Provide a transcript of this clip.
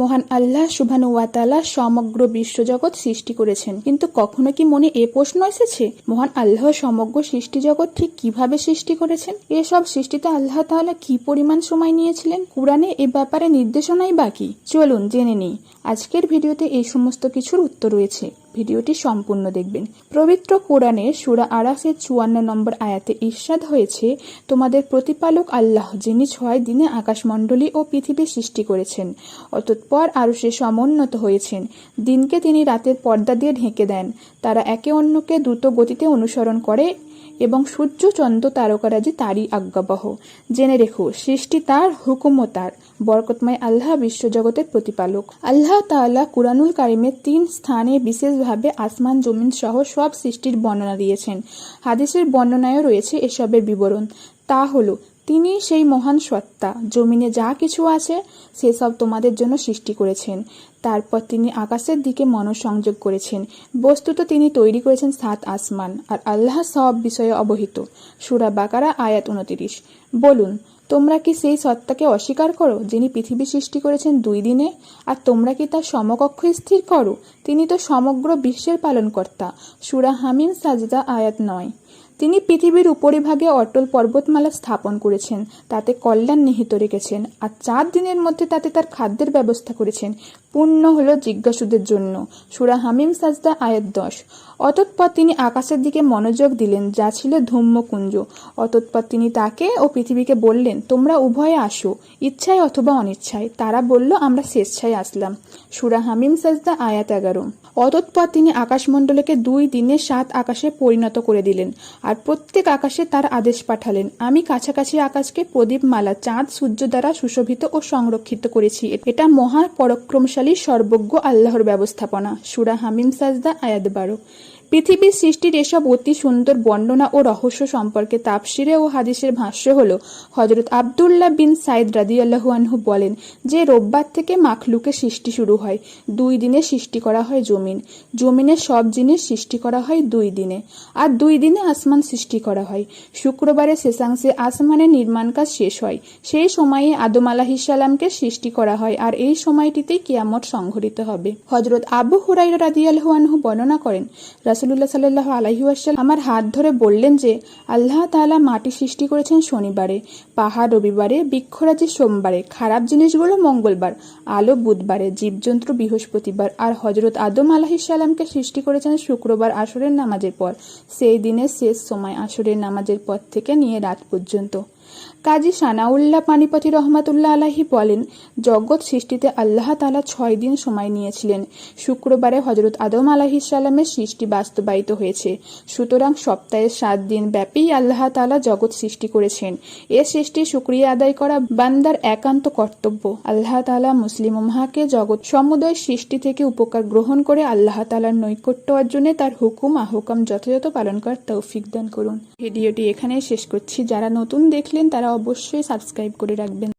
মহান আল্লাহ সুবাহানু ওয়াতালা সমগ্র বিশ্বজগৎ সৃষ্টি করেছেন। কিন্তু কখনো কি মনে এ প্রশ্ন এসেছে, মহান আল্লাহ সমগ্র সৃষ্টি জগৎ ঠিক কীভাবে সৃষ্টি করেছেন? এসব সৃষ্টিতে আল্লাহ তাহলে কি পরিমাণ সময় নিয়েছিলেন? কোরআনে এ ব্যাপারে নির্দেশনাই বাকি চলুন জেনে নিই। আজকের ভিডিওতে এই সমস্ত কিছুর উত্তর রয়েছে। ভিডিওটি সম্পূর্ণ দেখবেন। পবিত্র কোরআনের সুরা আরাফের চুয়ান্ন নম্বর আয়াতে ঈর্ষাদ হয়েছে, তোমাদের প্রতিপালক আল্লাহ, যিনি ছয় দিনে আকাশমণ্ডলী ও পৃথিবী সৃষ্টি করেছেন অতঃপর আরও সে সমুন্নত হয়েছেন। দিনকে তিনি রাতের পর্দা দিয়ে ঢেকে দেন। তারা একে অন্যকে দ্রুত গতিতে অনুসরণ করে এবং সূর্য চন্দ্র তারকারাজি তারই আজ্ঞাবহ। জেনে রেখো, সৃষ্টি তার, হুকুমও তার। বরকতময় আল্লাহ বিশ্বজগতের প্রতিপালক। আল্লাহ তাআলা কুরআনুল কারিমের তিন স্থানে বিশেষভাবে আসমান, জমিন সহ সব সৃষ্টির বর্ণনা দিয়েছেন। হাদিসের বর্ণনায়ও রয়েছে এসবের বিবরণ। তা হলো তিনি সেই মহান সত্তা, জমিনে যা কিছু আছে, সেসব তোমাদের জন্য সৃষ্টি করেছেন। তারপর তিনি আকাশের দিকে মনোসংযোগ করেছেন। বস্তুত তিনি তৈরি করেছেন সাত আসমান, আর আল্লাহ সব বিষয়ে অবহিত। সুরা বাকারা, আয়াত উনতিরিশ। বলুন তোমরা কি সেই সত্তাকে অস্বীকার করো, যিনি পৃথিবী সৃষ্টি করেছেন দুই দিনে? আর তোমরা কি তার সমকক্ষ স্থির করো? তিনি তো সমগ্র বিশ্বের পালনকর্তা। সুরা হামিম সাজদা আয়াত নয়। তিনি পৃথিবীর উপরিভাগে অটল পর্বতমালা স্থাপন করেছেন, তাতে কল্যাণ নিহিত রেখেছেন, আর চার দিনের মধ্যে তাতে তার খাদ্যের ব্যবস্থা করেছেন। পূর্ণ হল জিজ্ঞাসুদের জন্য। সুরা হামিম সাজদা আয়াত দশ। অতৎপর তিনি আকাশের দিকে মনোযোগ দিলেন, যা ছিল ধূম্রকুঞ্জ। অতৎপর তিনি তাকে ও পৃথিবীকে বললেন, তোমরা উভয়ে আসো, ইচ্ছায় অথবা অনিচ্ছায় তারা বলল, আমরা স্বেচ্ছায় আসলাম সুরা হামিম সাজদা আয়াত এগারো। অতৎপর তিনি আকাশমণ্ডলকে দুই দিনে সাত আকাশে পরিণত করে দিলেন। আর প্রত্যেক আকাশে তার আদেশ পাঠালেন। আমি কাছাকাছি আকাশকে প্রদীপ মালা চাঁদ, সূর্য দ্বারা সুশোভিত ও সংরক্ষিত করেছি। এটা মহা পরাক্রমশালী, সর্বজ্ঞ আল্লাহর ব্যবস্থাপনা। সুরা হামিম সাজদা, আয়াত বারো। পৃথিবীর সৃষ্টির এসব অতি সুন্দর বর্ণনা ও রহস্য সম্পর্কে তাপসিরে ও হাদিসের ভাষ্য হল হজরত আবদুল্লাহ বিন সাইদ রাদিয়াল্লাহু আনহু বলেন যে রোববার থেকে মাখলুকে সৃষ্টি শুরু হয়, দুই দিনে সৃষ্টি করা হয় জমিন, জমিনে সব জিনিস সৃষ্টি করা হয় দুই দিনে আর দুই দিনে আসমান সৃষ্টি করা হয়। শুক্রবারে শেষাংশে আসমানের নির্মাণ কাজ শেষ হয়, সেই সময়ে আদম আলাহিসাল্লামকে সৃষ্টি করা হয় আর এই সময়টিতেই কিয়ামত সংঘটিত হবে। হজরত আবু হুরাই রাদিয়াল্লাহু আনহু বর্ণনা করেন রাসুল্লাহ সাল্লাহ আলহিউসাল আমার হাত ধরে বললেন যে, আল্লাহ তাআলা মাটি সৃষ্টি করেছেন শনিবারে, পাহাড় রবিবারে, বৃক্ষরাজি সোমবারে, খারাপ জিনিসগুলো মঙ্গলবার, আলো বুধবারে, জীবজন্তু বৃহস্পতিবার আর হজরত আদম আলাহিসাল্লামকে সৃষ্টি করেছেন শুক্রবার আসরের নামাজের পর। সেই দিনের শেষ সময় আসরের নামাজের পর থেকে নিয়ে রাত পর্যন্ত। কাজী সানাউল্লাহ পানিপথি রহমাতুল্লাহ আলাহি বলেন, জগৎ সৃষ্টিতে আল্লাহ তালা ছয় দিন সময় নিয়েছিলেন। শুক্রবারে হজরত আদম আলাহিসাল্লামের সৃষ্টি বাস্তবায়িত হয়েছে। সুতরাং সপ্তাহের সাত দিন ব্যাপী আল্লাহ তালা জগৎ সৃষ্টি করেছেন। এ সৃষ্টি সুক্রিয়া আদায় করা বান্দার একান্ত কর্তব্য। আল্লাহ তালা মুসলিম উম্মাকে জগৎ সমুদয় সৃষ্টি থেকে উপকার গ্রহণ করে আল্লাহ তালার নৈকট্য অর্জনে তার হুকুম, আহকাম যথাযথ পালন করার তৌফিক দান করুন। ভিডিওটি এখানেই শেষ করছি। যারা নতুন দেখলেন তারা অবশ্যই সাবস্ক্রাইব করে রাখবেন।